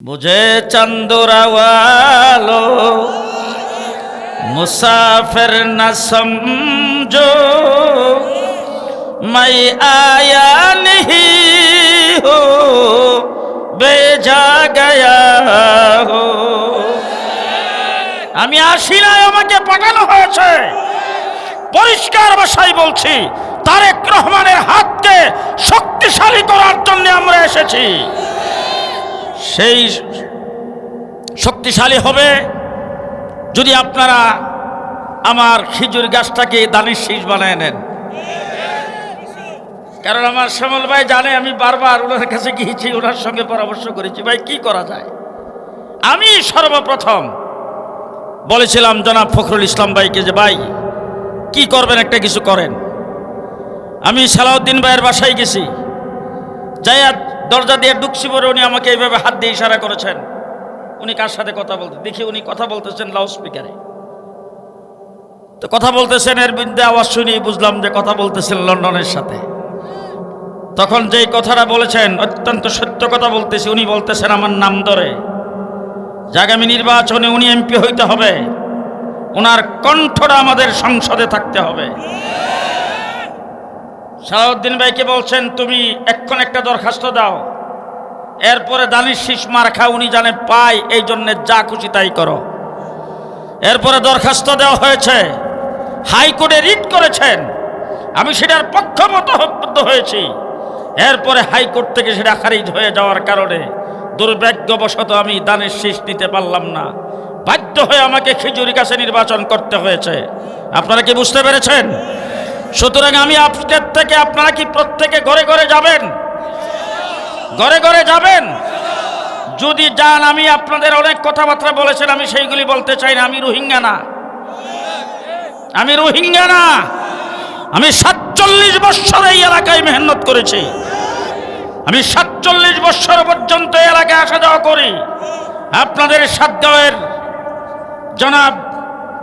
বুঝে চন্দরাওয়ালো, মুসাফের না সমঝো, মাই আয়া নেহি হো, বেজা গয়া হো। আমি আসি নাই আমাকে পাঠানো হয়েছে। পরিষ্কার ভাষায় বলছি, তারেক রহমানের হাতকে শক্তিশালী করার জন্য আমরা এসেছি। সেই শক্তিশালী হবে যদি আপনারা আমার খেজুর গাছটাকে দানির শীষ বানায় নেন। কারণ আমার শ্যামল ভাই জানে, আমি বারবার ওনার কাছে গিয়েছি, ওনার সঙ্গে পরামর্শ করেছি, ভাই, কি করা যায়? আমি সর্বপ্রথম বলেছিলাম জনাব ফখরুল ইসলাম ভাইকে যে, ভাই, কি করবেন, একটা কিছু করেন। আমি সালাউদ্দিন ভাইয়ের বাসায় গেছি, যাইয়া দরজা দিয়ে ঢুকছি পরে উনি আমাকে এইভাবে হাত দিয়ে ইশারা করেছেন। উনি কার সাথে কথা বলতে? দেখি উনি কথা বলতেছেন লাউড স্পিকারে তো কথা বলতেছেন এর বিরুদ্ধে আওয়াজ শুনি বুঝলাম যে কথা বলতেছেন লন্ডনের সাথে। তখন যেই কথাটা বলেছেন, অত্যন্ত সত্য কথা বলতেছি, উনি বলতেছেন, আমার নাম ধরে। যে আগামী নির্বাচনে উনি এমপি হইতে হবে। ওনার কণ্ঠটা আমাদের সংসদে থাকতে হবে। সালাউদ্দিন ভাইকে বলছেন, তুমি এক্ষণ একটা দরখাস্ত দাও। এরপরে দানিশ শীষ মার খা উনি জানে পাই এই জন্যে যা খুশি তাই করো। এরপরে দরখাস্ত দেওয়া হয়েছে, হাইকোর্টে রিট করেছেন। আমি সেটার পক্ষমত হয়েছি। এরপরে হাইকোর্ট থেকে সেটা খারিজ হয়ে যাওয়ার কারণে দুর্ভাগ্যবশত আমি দানের শীষ নিতে পারলাম না। বাধ্য হয়ে আমাকে খিচুড়ি কাছে নির্বাচন করতে হয়েছে। আপনারা কি বুঝতে পেরেছেন? সুতরাং আমি আজকের থেকে আপনারা কি প্রত্যেকে ঘরে ঘরে যাবেন? ঘরে ঘরে যাবেন? যদি যান, আমি আপনাদের অনেক কথাবার্তা বলেছেন, আমি সেইগুলি বলতে চাই না, আমি রোহিঙ্গা না। আমি রোহিঙ্গা না। আমি সাতচল্লিশ বৎসর এই এলাকায় মেহনত করেছি। আমি সাতচল্লিশ বৎসর পর্যন্ত এলাকায় আসা যাওয়া করি। আপনাদের সাতগাঁয়ের জনাব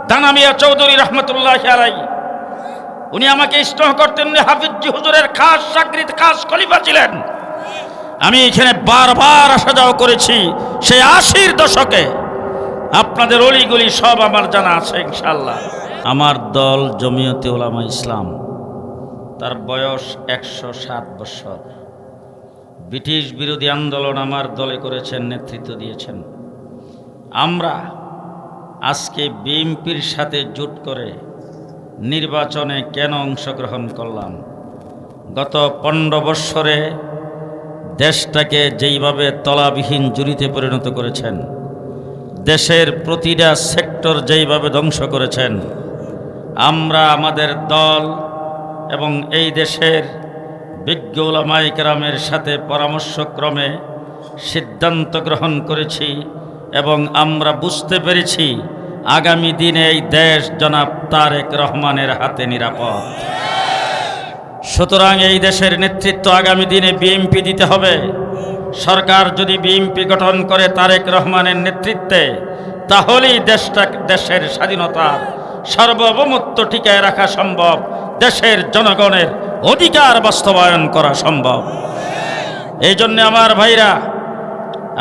দানামিয়া চৌধুরী রহমতুল্লাহ আলাই উনি আমাকে স্নেহ করতেন হাফিজি হুজুরের খাস চাকরিতে খাস খলিফা ছিলেন। আমি এখানে বারবার আসা যাওয়া করেছি, সেই আশির দশকে। আপনাদের অলিগুলি সব আমার জানা আছে ইনশাল্লাহ আমার দল জমিয়তে ওলামা ইসলাম। তার বয়স একশো সাত বছর। ব্রিটিশ বিরোধী আন্দোলন আমার দলে করেছেন, নেতৃত্ব দিয়েছেন। আমরা আজকে বিএনপির সাথে জোট করে নির্বাচনে কেন অংশগ্রহণ করলাম? গত পনেরো বৎসরে দেশটাকে যেইভাবে তলাবিহীন জুড়িতে পরিণত করেছেন, দেশের প্রতিটা সেক্টর যেইভাবে ধ্বংস করেছেন, আমরা, আমাদের দল এবং এই দেশের বিজ্ঞ ওলামাইকেরামের সাথে পরামর্শক্রমে সিদ্ধান্ত গ্রহণ করেছি এবং আমরা বুঝতে পেরেছি আগামী দিনে এই দেশ জনাব তারেক রহমানের হাতে নিরাপদ। সুতরাং এই দেশের নেতৃত্ব আগামী দিনে বিএমপি দিতে হবে। সরকার যদি বিএমপি গঠন করে তারেক রহমানের নেতৃত্বে, তাহলেই দেশটা দেশের স্বাধীনতার সার্বভৌমত্ব টিকায় রাখা সম্ভব, দেশের জনগণের অধিকার বাস্তবায়ন করা সম্ভব। এই জন্যে আমার ভাইরা,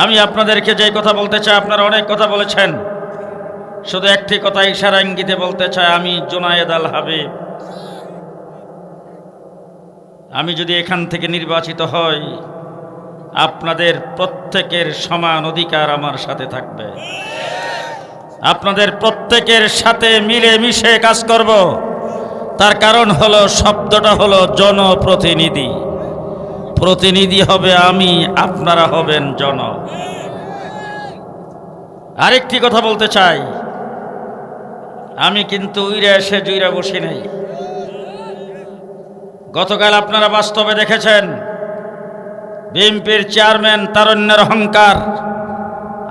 আমি আপনাদেরকে যে কথা বলতে চাই, আপনারা অনেক কথা বলেছেন। শুধু একটি কথা ইশারা ইঙ্গিতে বলতে চাই আমি জোনায়েদ আল হাবিব। আমি যদি এখান থেকে নির্বাচিত হই, আপনাদের প্রত্যেকের সমান অধিকার আমার সাথে থাকবে। আপনাদের প্রত্যেকের সাথে মিলে মিশে কাজ করব। তার কারণ হলো, শব্দটা হলো জনপ্রতিনিধি। প্রতিনিধি হবে আমি, আপনারা হবেন জন। আরেকটি কথা বলতে চাই। আমি কিন্তু উইরা এসে জুইরা বসি নাই। গতকাল আপনারা বাস্তবে দেখেছেন, বিএনপির চেয়ারম্যান তারণ্যের অহংকার,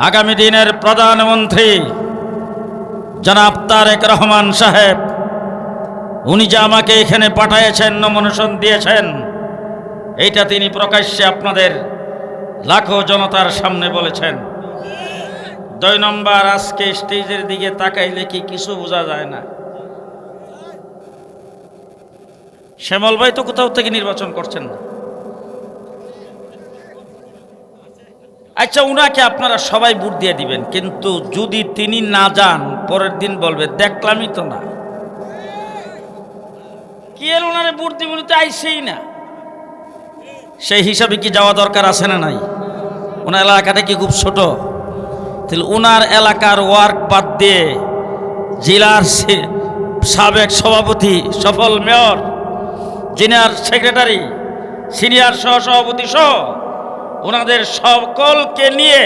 আগামী দিনের প্রধানমন্ত্রী জনাব তারেক রহমান সাহেব, উনি যে আমাকে এখানে পাঠাইয়েছেন নমনোষণ দিয়েছেন, এইটা তিনি প্রকাশ্যে আপনাদের লাখো জনতার সামনে বলেছেন। দুই নম্বর, আজকে স্টেজের দিকে তাকাইলে কি কিছু বোঝা যায় না? শ্যামল ভাই তো কোথাও থেকে নির্বাচন করছেন না। আচ্ছা উনাকে আপনারা সবাই ভোট দিয়ে দিবেন, কিন্তু যদি তিনি না যান, পরের দিন বলবে, দেখলামই তো না। কি এর ওনারে ভোট দিব তো আইসেই না। সেই হিসাবে কি যাওয়া দরকার আছে না নাই? ওনার এলাকাটা কি খুব ছোট? তাহলে ওনার এলাকার ওয়ার্ক বাদ দিয়ে জেলার সাবেক সভাপতি, সফল মেয়র, জিনিয়ার সেক্রেটারি, সিনিয়র সহসভাপতি সহ ওনাদের সকলকে নিয়ে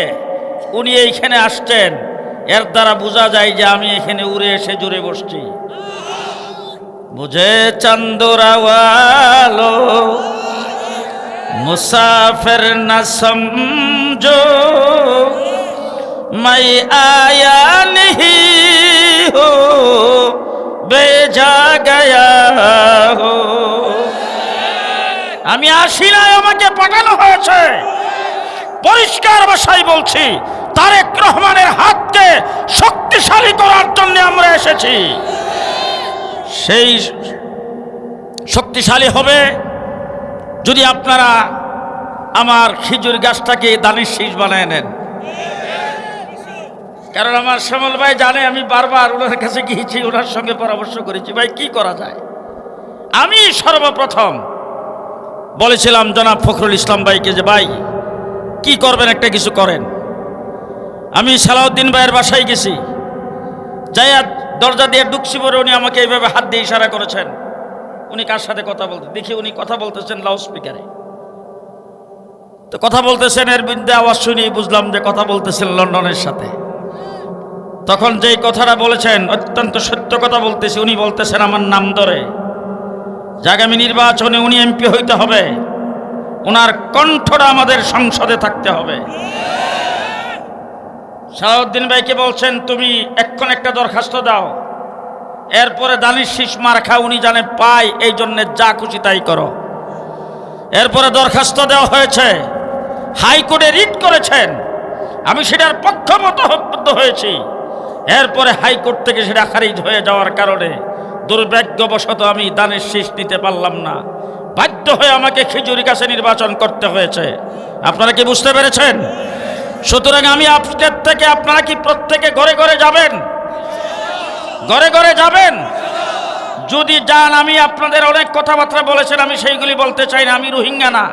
উনি এইখানে আসছেন। এর দ্বারা বোঝা যায় যে আমি এখানে উড়ে এসে জুড়ে বসছি। বুঝে চন্দরাওয়ালো, মুসাফের না সমঝো। मैं आया नहीं हो बेजा गया हो আমি আসি নাই আমাকে পাঠানো হয়েছে পরিষ্কার ভাষায় বলছি তারেক রহমানের হাতকে শক্তিশালী করার জন্য আমরা এসেছি সেই শক্তিশালী হবে যদি আপনারা আমার খেজুর গাছটাকে দানির শীষ বানায় নেন কারণ আমার শ্যামল ভাই জানে, আমি বারবার ওনার কাছে গিয়েছি, ওনার সঙ্গে পরামর্শ করেছি, ভাই, কি করা যায়? আমি সর্বপ্রথম বলেছিলাম জনাব ফখরুল ইসলাম ভাইকে যে, ভাই, কি করবেন, একটা কিছু করেন। আমি সালাউদ্দিন ভাইয়ের বাসায় গেছি। যাইয়া দরজা দিয়ে ডুকছি পরে উনি আমাকে এইভাবে হাত দিয়ে ইশারা করেছেন। উনি কার সাথে কথা বলতে, দেখি উনি কথা বলতেছেন লাউড স্পিকারে তো কথা বলতেছেন, এর বিরুদ্ধে আওয়াজ শুনি বুঝলাম যে কথা বলতেছেন লন্ডনের সাথে। তখন যেই কথাটা বলেছেন, অত্যন্ত সত্য কথা বলতেছি, উনি বলতেছেন, আমার নাম ধরে। আগামী নির্বাচনে উনি এমপি হইতে হবে ওনার কণ্ঠটা আমাদের সংসদে থাকতে হবে। সালাউদ্দিন ভাইকে বলছেন, তুমি এক্ষণ একটা দরখাস্ত দাও। এরপরে দানির শীষ মার খা উনি জানে পায়, এই জন্যে যা খুশি তাই করো। এরপরে দরখাস্ত দেওয়া হয়েছে, হাইকোর্টে রিট করেছেন। আমি সেটার পক্ষমত হয়েছি। এরপরে হাইকোর্ট থেকে সেটা খারিজ হয়ে যাওয়ার কারণে দুর্ভাগ্যবশত আমি দানের শীষ নিতে পারলাম না। বাধ্য হয়ে আমাকে খিচুড়ি কাছে নির্বাচন করতে হয়েছে। আপনারা কি বুঝতে পেরেছেন? সুতরাং আমি আজকের থেকে আপনারা কি প্রত্যেকে ঘরে ঘরে যাবেন? ঘরে ঘরে যাবেন? যদি যান, আমি আপনাদের অনেক কথাবার্তা বলেছেন, আমি সেইগুলি বলতে চাই না, আমি রোহিঙ্গা না।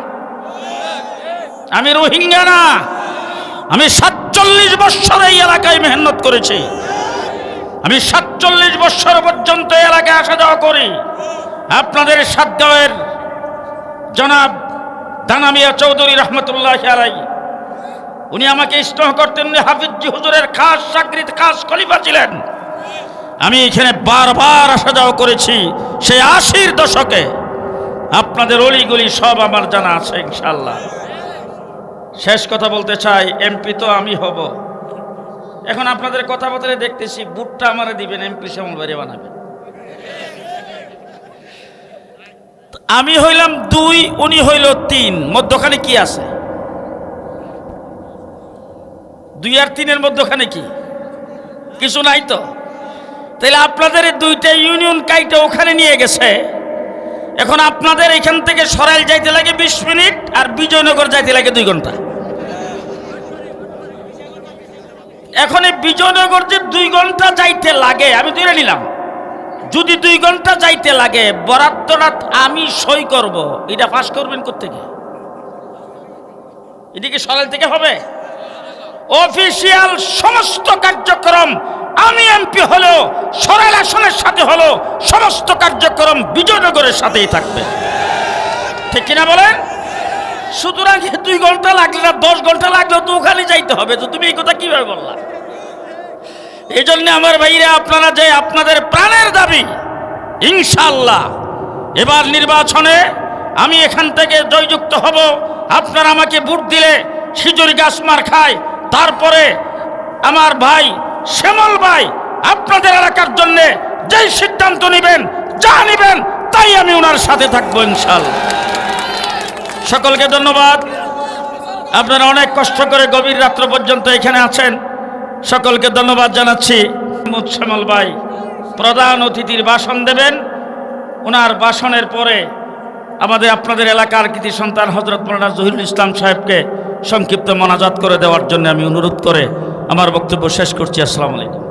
আমি রোহিঙ্গা না। আমি সাতচল্লিশ বৎসর এই এলাকায় মেহনত করেছি। আমি সাতচল্লিশ বৎসর পর্যন্ত এলাকায় আসা যাওয়া করি। আপনাদের সাতগাঁয়ের জনাব দানামিয়া চৌধুরী রহমতুল্লাহ আলাই, উনি আমাকে স্নেহ করতেন হাফিজি হুজুরের খাস চাকরিতে খাস খলিফা ছিলেন। আমি এখানে বারবার আসা যাওয়া করেছি, সেই আশির দশকে। আপনাদের অলিগুলি সব আমার জানা আছে ইনশাল্লাহ শেষ কথা বলতে চাই, এমপি তো আমি হব। এখন আপনাদের কথাবার্তা দেখতেছি, বুটটা আমারে দিবেন এমপি শ্যামল বাড়ি বানাবেন আমি হইলাম দুই, উনি হইল তিন, মধ্যখানে কি আছে? দুই আর তিনের মধ্যখানে কি? কিছু নাই তো। তাহলে আপনাদের দুইটা ইউনিয়ন কাইটা ওখানে নিয়ে গেছে। এখন আপনাদের এখান থেকে সরাইল যাইতে লাগে বিশ মিনিট আর বিজয়নগর যাইতে লাগে দুই ঘণ্টা। এখন এই বিজয়নগর যে দুই ঘণ্টা যাইতে লাগে, আমি ধরে নিলাম। যদি দুই ঘণ্টা যাইতে লাগে বরাদ্দটা আমি সই করব। এটা পাস করবেন কোথেকে এটা কি সরাইল থেকে হবে? অফিসিয়াল সমস্ত কার্যক্রম, আমি এমপি হলো সরাইল আসনের সাথে হলো, সমস্ত কার্যক্রম বিজয়নগরের সাথেই থাকবে। ঠিক কিনা বলেন? সুতরাং দুই ঘণ্টা লাগলে না, দশ ঘণ্টা লাগলেও তো ওখানে যাইতে হবে। তো তুমি এই কথা কীভাবে বললা? এই জন্য আমার ভাইরা, আপনারা যে আপনাদের প্রাণের দাবি ইনশাল্লাহ এবার নির্বাচনে আমি এখান থেকে জয়যুক্ত হব। আপনারা আমাকে ভোট দিলে সিজুরি গাছ মার খায়। তারপরে আমার ভাই শ্যামল ভাই, আপনাদের এলাকার জন্য যেই সিদ্ধান্ত নেবেন, যা নেবেন, তাই আমি ওনার সাথে থাকব ইনশাল্লাহ সকলকে ধন্যবাদ। আপনারা অনেক কষ্ট করে গভীর রাত্র পর্যন্ত এখানে আছেন। সকলকে ধন্যবাদ জানাচ্ছি। মুৎসামল ভাই, প্রধান অতিথির ভাষণ দেবেন। ওনার ভাষণের পরে আমাদের আপনাদের এলাকার কৃতি সন্তান হজরত মৌলানা জহিরুল ইসলাম সাহেবকে সংক্ষিপ্ত মনাজাত করে দেওয়ার জন্য আমি অনুরোধ করে আমার বক্তব্য শেষ করছি। আসসালামু আলাইকুম।